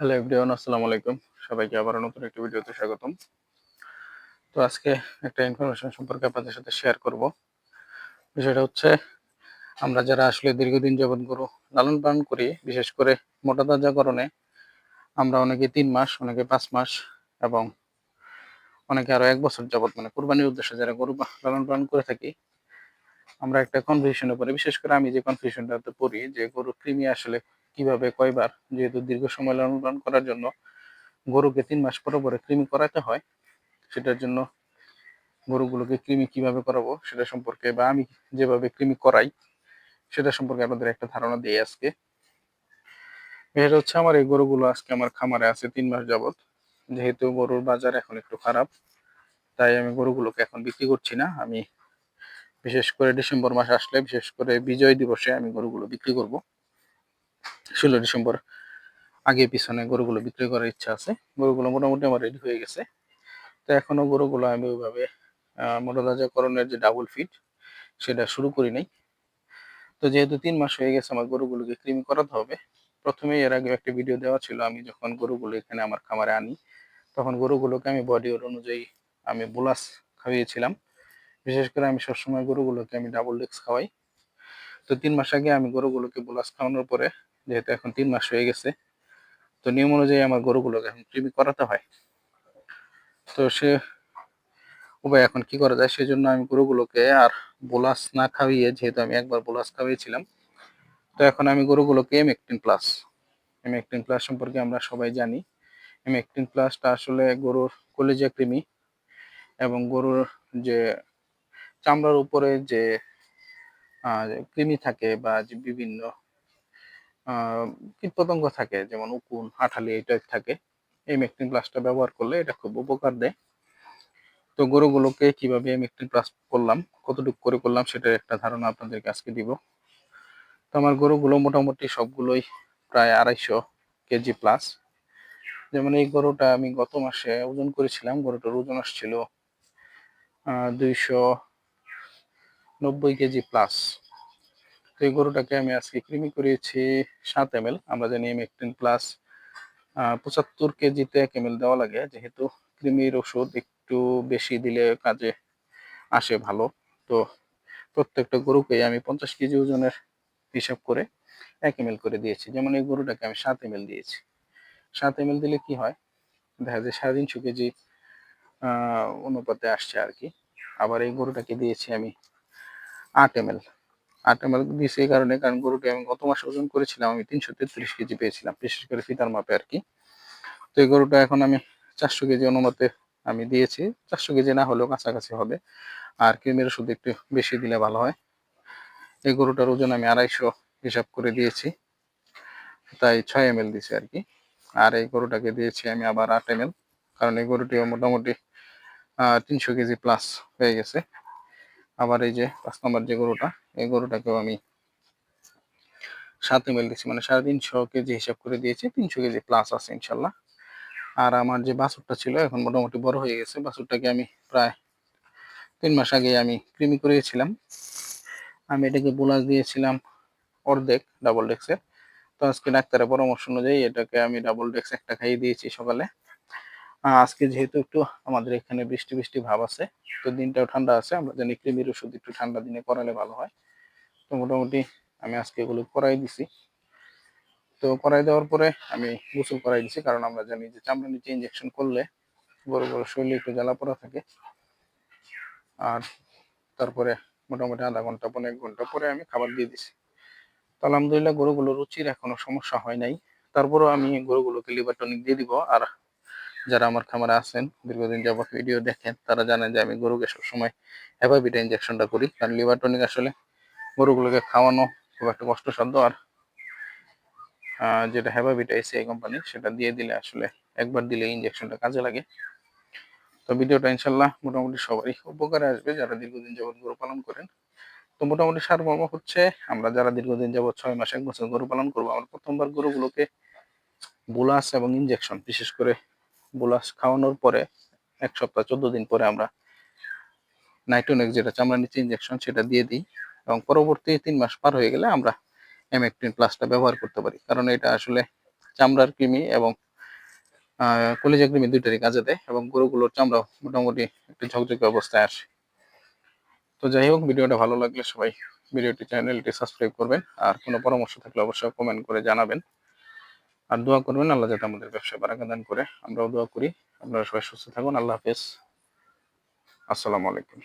Hello everyone আসসালামু আলাইকুম। সবাইকে আবার নতুন একটি ভিডিওতে স্বাগতম। তো আজকে একটা ইনফরমেশন সম্পর্কে আপনাদের সাথে শেয়ার করব। বিষয়টা হচ্ছে, আমরা যারা আসলে দীর্ঘদিন যাবৎ গরু লালন পালন করি, বিশেষ করে মোটা তাজাকরণে আমরা অনেকে তিন মাস, অনেকে পাঁচ মাস এবং অনেকে আরও এক বছর যাবৎ মানে কোরবানির উদ্দেশ্যে যারা গরু লালন পালন করে থাকি, আমরা একটা কনফিউশনে পড়ি। বিশেষ করে আমি যে কনফিউশনটাতে পড়ি যে গরুর কৃমি আসলে কীভাবে কয়বার, যেহেতু দীর্ঘ সময় লালন করার জন্য গরুকে তিন মাস পরে পরে কৃমি করাতে হয়, সেটার জন্য গরুগুলোকে কৃমি কীভাবে করাবো সেটা সম্পর্কে বা আমি যেভাবে কৃমি করাই, সেটা সম্পর্কে আপনাদের একটা ধারণা দিই আজকে। এটা হচ্ছে আমার এই গরুগুলো আজকে আমার খামারে আছে তিন মাস যাবত যেহেতু গরুর বাজার এখন একটু খারাপ, তাই আমি গরুগুলোকে এখন বিক্রি করছি না। আমি বিশেষ করে ডিসেম্বর মাস আসলে, বিশেষ করে বিজয় দিবসে আমি গরুগুলো বিক্রি করব। ষোলো ডিসেম্বর আগে পিছনে গরুগুলো বিক্রি করার ইচ্ছা আছে। গরুগুলো মোটামুটি আমার রেডি হয়ে গেছে। তো এখনও গরুগুলো আমি ওইভাবে মোটাতাজাকরণের যে ডাবল ফিট সেটা শুরু করি নাই। তো যেহেতু তিন মাস হয়ে গেছে আমার গরুগুলোকে কৃমি করাতে হবে প্রথমে এর আগে একটা ভিডিও দেওয়া ছিল, আমি যখন গরুগুলো এখানে আমার খামারে আনি, তখন গরুগুলোকে আমি বডি ওর অনুযায়ী আমি বোলাস খাইয়েছিলাম। বিশেষ করে আমি সবসময় গরুগুলোকে আমি ডাবল ডেক্স খাওয়াই। তো তিন মাস আগে আমি গরুগুলোকে বোলাস খাওয়ানোর পরে যেহেতু এখন তিন মাস হয়ে গেছে, তো নিয়ম অনুযায়ী আমার গরুগুলোকে এখন কৃমি করাতে হয়। তো সে উপায় এখন কি করা যায়, সেজন্য আমি গরুগুলোকে আর বোলাস না খাইয়ে, যেহেতু আমি একবার বোলাস খাইয়েছিলাম, তো এখন আমি গরুগুলোকে এম একটিন প্লাস এম একটিন প্লাস সম্পর্কে আমরা সবাই জানি। এম একটিন প্লাসটা আসলে গরুর কলেজিয়া কৃমি এবং গরুর যে চামড়ার উপরে যে কৃমি থাকে বা যে বিভিন্ন কীটপতঙ্গ থাকে, যেমন উকুন, হাঁঠালি এই টাইপ থাকে। এই মেকটিন প্লাসটা ব্যবহার করলে এটা খুব উপকার দেয়। তো গরুগুলোকে কীভাবে মেকটিন প্লাস করলাম, কতটুকু করে করলাম, সেটার একটা ধারণা আপনাদেরকে আজকে দিব। তো আমার গরুগুলো মোটামুটি সবগুলোই প্রায় আড়াইশো কেজি প্লাস যেমন এই গরুটা আমি গত মাসে ওজন করেছিলাম, গরুটার ওজন আসছিল দুইশো নব্বই কেজি প্লাস তো এই গরুটাকে আমি আজকে কৃমি করিয়েছি সাত এম আমরা জানি এম একটিন প্লাস পঁচাত্তর কেজিতে এক এম দেওয়া লাগে। যেহেতু কৃমির ওষুধ একটু বেশি দিলে কাজে আসে ভালো। তো প্রত্যেকটা গরুকে আমি পঞ্চাশ কেজি ওজনের হিসাব করে এক এম করে দিয়েছি। যেমন এই গরুটাকে আমি সাত এম দিয়েছি। সাত এম দিলে কি হয়? দেখা যায় সাড়ে তিনশো কেজি অনুপাতে আসছে আর কি। আবার এই গরুটাকে দিয়েছি আমি আট এম আট এম দিয়েছি এই কারণে, কারণ গরুটি আমি গত মাসে ওজন করেছিলাম, আমি তিনশো তেত্রিশ কেজি পেয়েছিলাম, বিশেষ করে ফিতার মাপে আর কি। তো এই গরুটা এখন আমি চারশো কেজি অনুমতে আমি দিয়েছি, চারশো কেজি না হলেও কাছাকাছি হবে। আর কৃমির ওষুধ একটু বেশি দিলে ভালো হয়। এই গরুটার ওজন আমি আড়াইশো হিসাব করে দিয়েছি, তাই ছয় এম এল দিয়েছি আর কি। আর এই গরুটাকে দিয়েছি আমি আবার আট এম কারণ এই গরুটিও মোটামুটি তিনশো কেজি প্লাস হয়ে গেছে। আবার এই যে পাঁচ নম্বর যে গরুটা, এই গরুটাকেও আমি সাত এম এল দিচ্ছি মানে সাড়ে তিনশো কেজি হিসাব করে দিয়েছি, তিনশো কেজি প্লাস আছে ইনশাল্লাহ। আর আমার যে বাছুরটা ছিল, এখন মোটামুটি বড় হয়ে গেছে, বাছুরটাকে আমি প্রায় তিন মাস আগে আমি কৃমি করিয়েছিলাম। আমি এটাকে বোলাস দিয়েছিলাম অর্ধেক ডাবল ডেক্সের তো আজকে ডাক্তারের পরামর্শ অনুযায়ী এটাকে আমি ডাবল ডেক্স একটা খাইয়ে দিয়েছি সকালে। আজকে যেহেতু একটু আমাদের এখানে বৃষ্টি বৃষ্টি ভাব আছে, তো দিনটাও ঠান্ডা আছে, আমরা জানি কৃমির ওষুধ একটু ঠান্ডা দিনে করালে ভালো হয়। তো মোটামুটি আমি আজকে এগুলো করাই দিছি। তো করাই দেওয়ার পরে আমি গোসল করাই দিছি, কারণ আমরা জানি যে চামড়া নিচে ইঞ্জেকশন করলে বড় বড় শরীরে একটু জ্বালা পোড়া থাকে। আর তারপরে মোটামুটি আধা ঘণ্টা, পনেরো ঘণ্টা পরে আমি খাবার দিয়ে দিছি। তো আলহামদুলিল্লাহ গরুগুলো রুচির এখনও সমস্যা হয় নাই। তারপরেও আমি গরুগুলোকে লিভার টনিক দিয়ে দিব, আর যারা আমার খামারে আছেন, দীর্ঘদিন যাবত ভিডিও দেখেন, তারা জানেন যে আমি গরুকে সবসময় হ্যাপাবিটা ইঞ্জেকশনটা করি। কারণ লিভার টনিক আসলে গরুগুলোকে খাওয়ানো খুব একটা কষ্টসাধ্য। আর যেটা হ্যাপাবিটা এসিআই কোম্পানি সেটা দিয়ে দিলে আসলে একবার দিলে ইঞ্জেকশনটা কাজে লাগে। তো ভিডিওটা ইনশাল্লাহ মোটামুটি সবারই উপকারে আসবে, যারা দীর্ঘদিন যাবত গরু পালন করেন। তো মোটামুটি সারমর্ম হচ্ছে, আমরা যারা দীর্ঘদিন যাবত ছয় মাস, এক বছর গরু পালন করব, আমরা প্রথমবার গরুগুলোকে বোলাস এবং ইনজেকশন বিশেষ করে বোলাস খাওয়ানোর পরে এক সপ্তাহ, চোদ্দ দিন পরে আমরা নাইট্রোনেক যেটা চামড়া নিচে ইঞ্জেকশন সেটা দিয়ে দিই এবং পরবর্তী তিন মাস পার হয়ে গেলে আমরা এমএকটিন প্লাসটা ব্যবহার করতে পারি। কারণ এটা আসলে চামড়ার কৃমি এবং কলিজা কৃমি দুইটারই কাজে দেয় এবং গরুগুলোর চামড়া মোটামুটি একটু ঝকঝকে অবস্থায় আসে। তো যাই হোক, ভিডিওটা ভালো লাগলে সবাই ভিডিওটি, চ্যানেলটি সাবস্ক্রাইব করবেন। আর কোনো পরামর্শ থাকলে অবশ্যই কমেন্ট করে জানাবেন। আর দোয়া করবেন, আল্লাহ যাতে আমাদের ব্যবসা বারাকা দান করে। আমরাও দোয়া করি। আপনারা সবাই সুস্থ থাকুন। আল্লাহ হাফেজ। আসসালামু আলাইকুম।